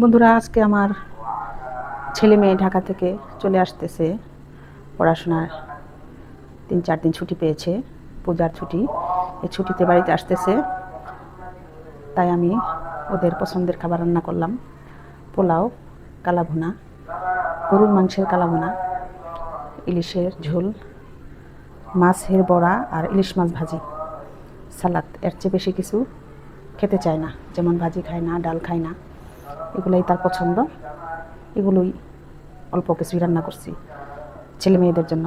বন্ধুরা, আজকে আমার ছেলে মেয়ে ঢাকা থেকে চলে আসতেছে। পড়াশোনার তিন চার দিন ছুটি পেয়েছে, পূজার ছুটি। এই ছুটিতে বাড়িতে আসতেছে। তাই আমি ওদের পছন্দের খাবার রান্না করলাম। পোলাও, কালাভুনা, গরুর মাংসের কালাভুনা, ইলিশের ঝোল, মাছের বড়া আর ইলিশ মাছ ভাজি। সালাদ, এর চেয়ে বেশি কিছু খেতে চায় না। যেমন ভাজি খায় না, ডাল খায় না। এগুলোই তার পছন্দ। এগুলোই অল্প কিছুই রান্না করছি ছেলে মেয়েদের জন্য।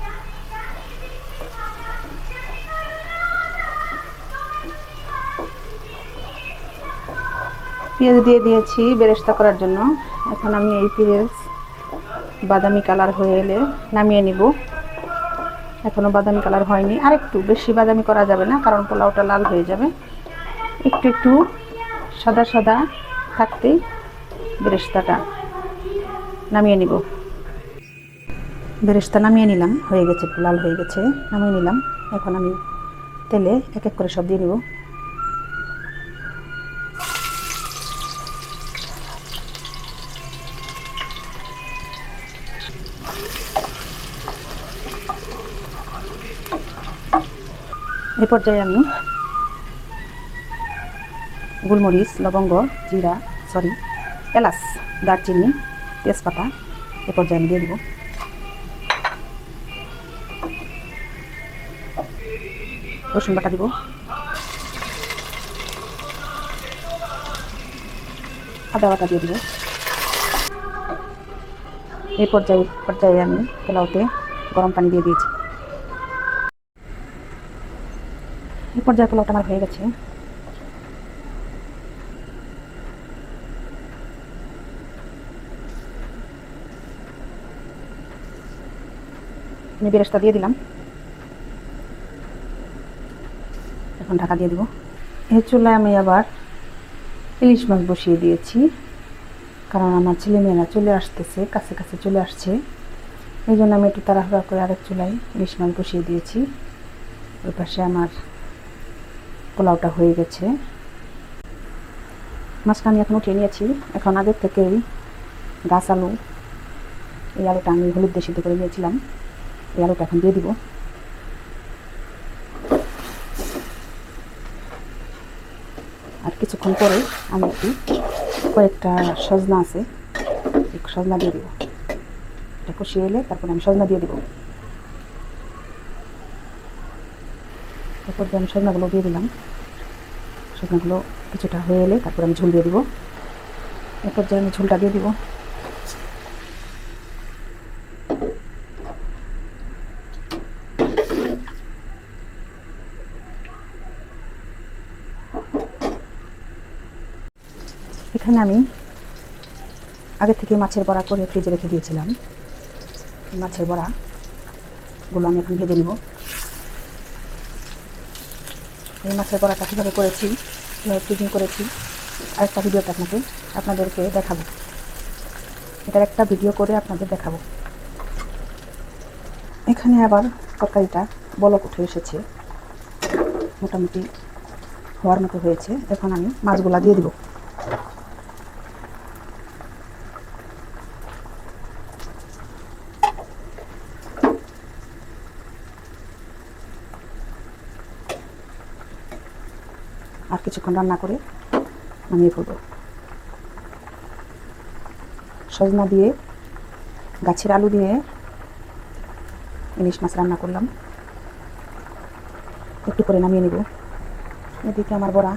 পেঁয়াজ দিয়ে দিয়েছি বেরেস্তা করার জন্য। এখন আমি এই পেঁয়াজ বাদামি কালার হয়ে এলে নামিয়ে নিব। এখনও বাদামি কালার হয়নি। আর একটু বেশি বাদামি করা যাবে না, কারণ পোলাওটা লাল হয়ে যাবে। একটু একটু সাদা সাদা থাকতেই বেরেস্তাটা নামিয়ে নিব। বেরেস্তা নামিয়ে নিলাম, হয়ে গেছে, লাল হয়ে গেছে, নামিয়ে নিলাম। এখন আমি তেলে এক এক করে সব দিয়ে নিব। এই পর্যায়ে আমি গোলমরিচ, লবঙ্গ, জিরা, সরি, এলাচ, দারচিনি, তেজপাতা এ পর্যায়ে আমি দিয়ে দেবো। রসুন বাটা দিব। আদা বাটা দিয়ে দিব। এই পর্যায়ে পর্যায়ে আমি পোলাওতে গরম পানি দিয়ে দিয়েছি। এই পর্যায়ে পোলাওটা আমার হয়ে গেছে। আমি বেরেস্তা দিয়ে দিলাম। এখন ঢাকা দিয়ে দিব। এই চুলায় আমি আবার ইলিশ মাছ বসিয়ে দিয়েছি। কারণ আমার ছেলেমেয়েরা চলে আসতেছে, কাছে কাছে চলে আসছে। এই জন্য আমি একটু তাড়াহুড়া করে আরেক চুলায় ইলিশ মাছ বসিয়ে দিয়েছি। ওই পাশে আমার পোলাওটা হয়ে গেছে। মাছটা আমি এখন উঠিয়ে নিয়েছি। এখন আগের থেকেই গাছ আলু, এই আলুটা আমি হলুদ দিয়ে সিদ্ধ করে নিয়েছিলাম। এই আলুটা এখন দিয়ে দিব। আর কিছুক্ষণ পরে আমি একটু কয়েকটা সজনা আছে সজনা দিয়ে দিব। এটা কষিয়ে এলে তারপরে আমি সজনা দিয়ে দিব। তারপর দিয়ে আমি সজনাগুলো দিয়ে দিলাম। সজনাগুলো কিছুটা হয়ে এলে তারপর আমি ঝোল দিয়ে দিব। এরপর যে আমি ঝোলটা দিয়ে দিব। এখানে আমি আগে থেকে মাছের বড়া করে ফ্রিজে রেখে দিয়েছিলাম। মাছের বড়াগুলো আমি এখন ভেজে নিব। এই মাছের বড়াটা কীভাবে করেছি, কীভাবে ফ্রিজিং করেছি, আরেকটা ভিডিওতে আপনাকে, আপনাদেরকে দেখাবো। এটার একটা ভিডিও করে আপনাদের দেখাবো। এখানে আবার তরকারিটা বলক উঠে এসেছে। মোটামুটি হওয়ার মতো হয়েছে। এখন আমি মাছগুলা দিয়ে দিব। আর কিছুক্ষণ রান্না করে নামিয়ে ফেলব। সজনা দিয়ে, গাছের আলু দিয়ে ইলিশ মাছ রান্না করলাম। একটু করে নামিয়ে নেব। এদিকে আমার বড়া,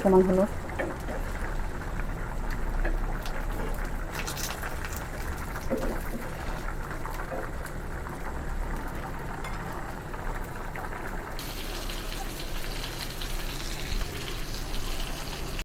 কেমন হলো?